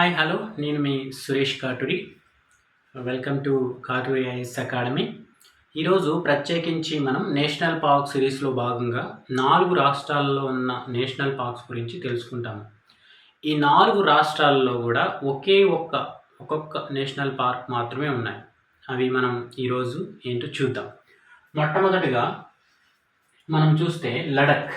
Hi hello నేను మీ Suresh Katuri. Welcome to Katuri IS academy ఈరోజు ప్రత్యేకించి మనం నేషనల్ పార్క్ సిరీస్లో భాగంగా నాలుగు రాష్ట్రాల్లో ఉన్న నేషనల్ పార్క్స్ గురించి తెలుసుకుంటాము. ఈ నాలుగు రాష్ట్రాల్లో కూడా ఒకే ఒక్క ఒక్కొక్క నేషనల్ పార్క్ మాత్రమే ఉన్నాయి. అవి మనం ఈరోజు ఏంటో చూద్దాం. మొట్టమొదటిగా మనం చూస్తే లడక్.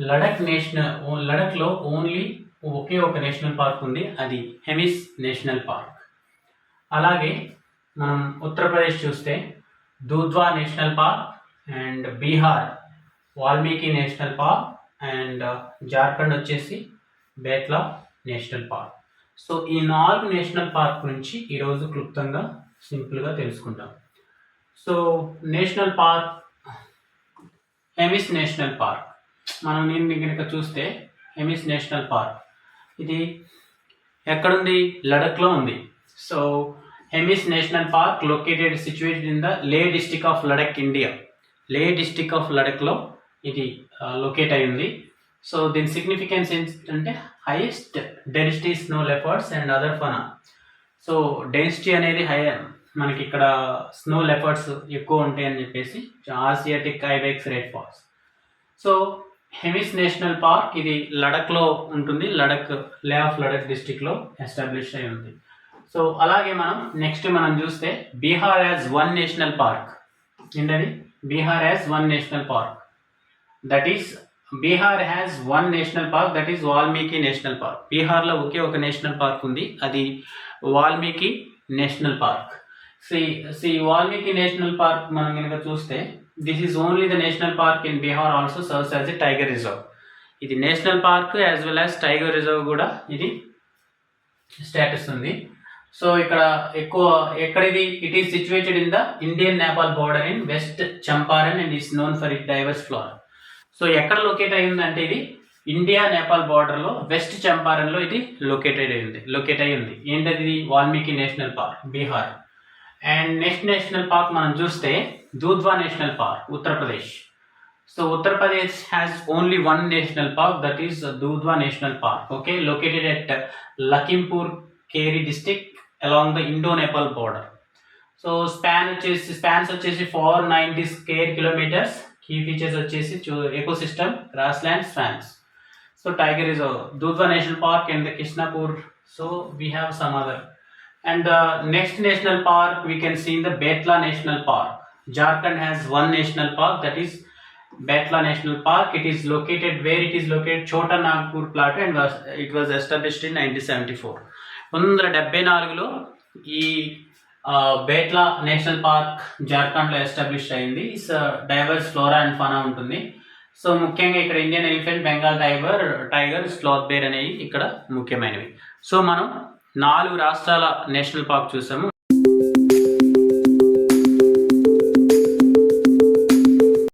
లడక్ నేషనల్ లడఖ్లో ఓన్లీ ఒకే ఒక నేషనల్ పార్క్ ఉంది అది హెమిస్ నేషనల్ పార్క్. అలాగే మనం ఉత్తరప్రదేశ్ చూస్తే Dudhwa national park and Bihar Valmiki national park and Jharkhand వచ్చేసి బేత్లా నేషనల్ పార్క్. సో ఈ నాలుగు నేషనల్ పార్క్ గురించి ఈరోజు క్లుప్తంగా సింపుల్గా తెలుసుకుంటాం. So national park Hemis national park. మనం నేను కనుక చూస్తే హెమిస్ నేషనల్ పార్క్. ఇది ఎక్కడుంది? లడఖ్లో ఉంది. So Hemis national park located situated in the Leh district of Ladakh India Leh district of లడఖ్లో ఇది లొకేట్ అయి ఉంది. సో దీని సిగ్నిఫికెన్స్ ఏంటంటే highest density snow leopards and other fauna so density అనేది హై మనకి ఇక్కడ స్నో లెఫర్డ్స్ ఎక్కువ ఉంటాయి అని చెప్పేసి Asiatic ibex red falls so Hemis national park ఇది లడఖ్లో ఉంటుంది. లడక్ లే ఆఫ్ లడక్ డిస్టిక్లో ఎస్టాబ్లిష్ అయి ఉంది. సో అలాగే మనం నెక్స్ట్ మనం చూస్తే Bihar as one national park. ఏంటది? Bihar as one national park. That is Bihar has one national park that is Valmiki national park. బీహార్లో ఒకే ఒక నేషనల్ పార్క్ ఉంది. అది Valmiki national park. See see Valmiki national park మనం కనుక చూస్తే this is only the national park in Bihar also serves as a tiger reserve ఇది national park as well as tiger reserve కూడా ఇది status ఉంది. So ఇక్కడ ఎక్కువ ఎక్కడ ఇది? It is situated in the Indian Nepal border in west Champaran and is known for it diverse flora so ఎక్కడ locate అయిందంటే ఇది ఇండియా నేపాల్ బార్డర్లో వెస్ట్ చంపారన్లో ఇది లొకేటెడ్ అయింది లొకేట్ అయి ఉంది ఏంటది ఇది? Valmiki national park Bihar and next national park మనం చూస్తే Dudhwa national park Uttar Pradesh so Uttar Pradesh has only one national park that is Dudhwa national park okay located at Lakhimpur Kheri district along the Indo Nepal border so span వచ్చేసి spans వచ్చేసి four ninety square kilometres key features వచ్చేసి ecosystem grassland spans so tiger is Dudhwa national park and the Krishnapur so we have some other And the next national park we can see in the Betla National Park. Jharkhand has one national park that is Betla National Park. It is located where it is located Chota Nagpur Plateau and was, it was established in 1974. పంతొమ్మిది వందల డెబ్బై నాలుగులో ఈ Betla national park జార్ఖండ్లో establish అయింది diverse flora and fauna ఉంటుంది so ముఖ్యంగా ఇక్కడ Indian elephant Bengal tiger tiger sloth bear అనేవి ఇక్కడ ముఖ్యమైనవి సో మనం నాలుగు రాష్ట్రాల నేషనల్ పార్క్ చూసాము.